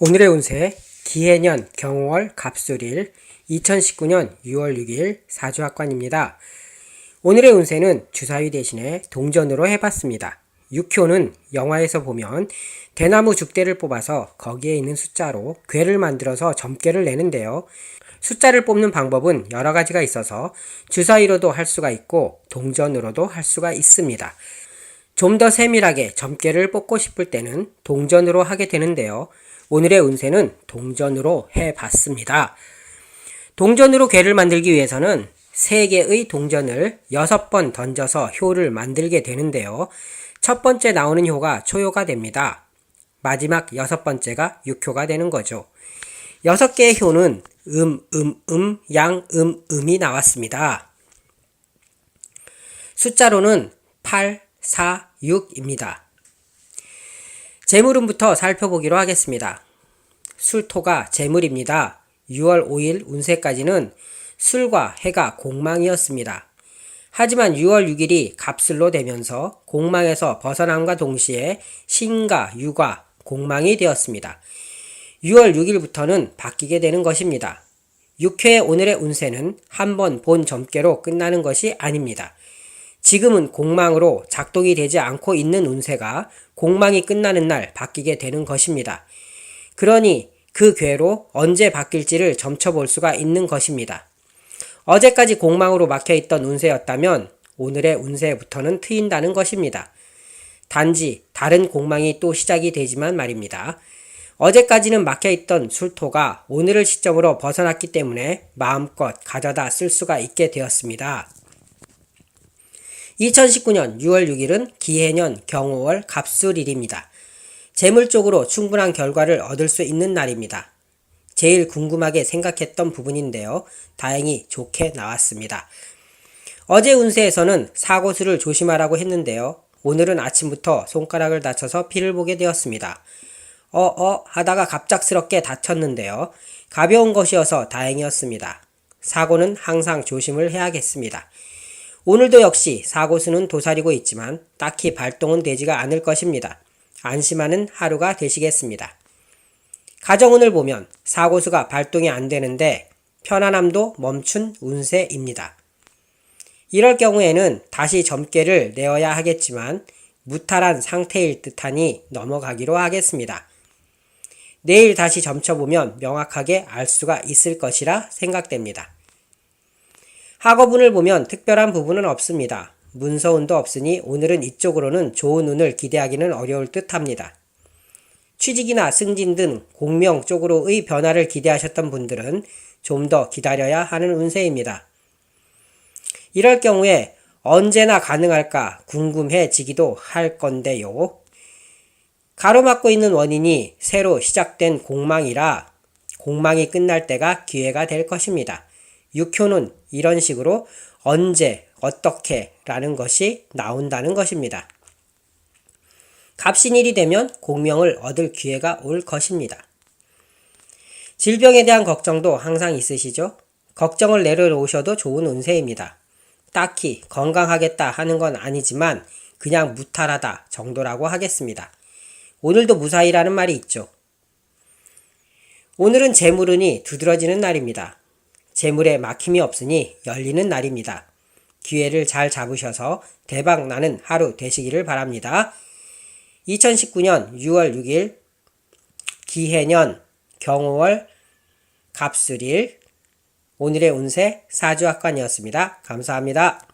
오늘의 운세 기해년 경월 갑술일 2019년 6월 6일 사주학관입니다. 오늘의 운세는 주사위 대신에 동전으로 해봤습니다. 6효는 영화에서 보면 대나무 죽대를 뽑아서 거기에 있는 숫자로 괴를 만들어서 점괘를 내는데요. 숫자를 뽑는 방법은 여러 가지가 있어서 주사위로도 할 수가 있고 동전으로도 할 수가 있습니다. 좀 더 세밀하게 점괘를 뽑고 싶을 때는 동전으로 하게 되는데요. 오늘의 운세는 동전으로 해봤습니다. 동전으로 괴를 만들기 위해서는 3개의 동전을 6번 던져서 효를 만들게 되는데요. 첫 번째 나오는 효가 초효가 됩니다. 마지막 여섯 번째가 육효가 되는 거죠. 여섯 개의 효는 음, 음, 음, 양, 음, 음이 나왔습니다. 숫자로는 8, 4, 6입니다. 재물운부터 살펴보기로 하겠습니다. 술토가 재물입니다. 6월 5일 운세까지는 술과 해가 공망이었습니다. 하지만 6월 6일이 갑술로 되면서 공망에서 벗어남과 동시에 신과 유가 공망이 되었습니다. 6월 6일부터는 바뀌게 되는 것입니다. 6회 오늘의 운세는 한 번 본 점괘로 끝나는 것이 아닙니다. 지금은 공망으로 작동이 되지 않고 있는 운세가 공망이 끝나는 날 바뀌게 되는 것입니다. 그러니 그 괴로 언제 바뀔지를 점쳐볼 수가 있는 것입니다. 어제까지 공망으로 막혀 있던 운세였다면 오늘의 운세부터는 트인다는 것입니다. 단지 다른 공망이 또 시작이 되지만 말입니다. 어제까지는 막혀 있던 술토가 오늘을 시점으로 벗어났기 때문에 마음껏 가져다 쓸 수가 있게 되었습니다. 2019년 6월 6일은 기해년 경호월 갑술일입니다. 재물 쪽으로 충분한 결과를 얻을 수 있는 날입니다. 제일 궁금하게 생각했던 부분인데요. 다행히 좋게 나왔습니다. 어제 운세에서는 사고수를 조심하라고 했는데요. 오늘은 아침부터 손가락을 다쳐서 피를 보게 되었습니다. 어어 하다가 갑작스럽게 다쳤는데요. 가벼운 것이어서 다행이었습니다. 사고는 항상 조심을 해야겠습니다. 오늘도 역시 사고수는 도사리고 있지만 딱히 발동은 되지가 않을 것입니다. 안심하는 하루가 되시겠습니다. 가정운을 보면 사고수가 발동이 안 되는데 편안함도 멈춘 운세입니다. 이럴 경우에는 다시 점괘를 내어야 하겠지만 무탈한 상태일 듯하니 넘어가기로 하겠습니다. 내일 다시 점쳐보면 명확하게 알 수가 있을 것이라 생각됩니다. 학업운을 보면 특별한 부분은 없습니다. 문서운도 없으니 오늘은 이쪽으로는 좋은 운을 기대하기는 어려울 듯 합니다. 취직이나 승진 등 공명 쪽으로의 변화를 기대하셨던 분들은 좀 더 기다려야 하는 운세입니다. 이럴 경우에 언제나 가능할까 궁금해지기도 할 건데요. 가로막고 있는 원인이 새로 시작된 공망이라 공망이 끝날 때가 기회가 될 것입니다. 6효는 이런 식으로 언제, 어떻게 라는 것이 나온다는 것입니다. 갑신일이 되면 공명을 얻을 기회가 올 것입니다. 질병에 대한 걱정도 항상 있으시죠? 걱정을 내려놓으셔도 좋은 운세입니다. 딱히 건강하겠다 하는 건 아니지만 그냥 무탈하다 정도라고 하겠습니다. 오늘도 무사히라는 말이 있죠. 오늘은 재물운이 두드러지는 날입니다. 재물에 막힘이 없으니 열리는 날입니다. 기회를 잘 잡으셔서 대박 나는 하루 되시기를 바랍니다. 2019년 6월 6일 기해년 경호월 갑술일 오늘의 운세 사주학관이었습니다. 감사합니다.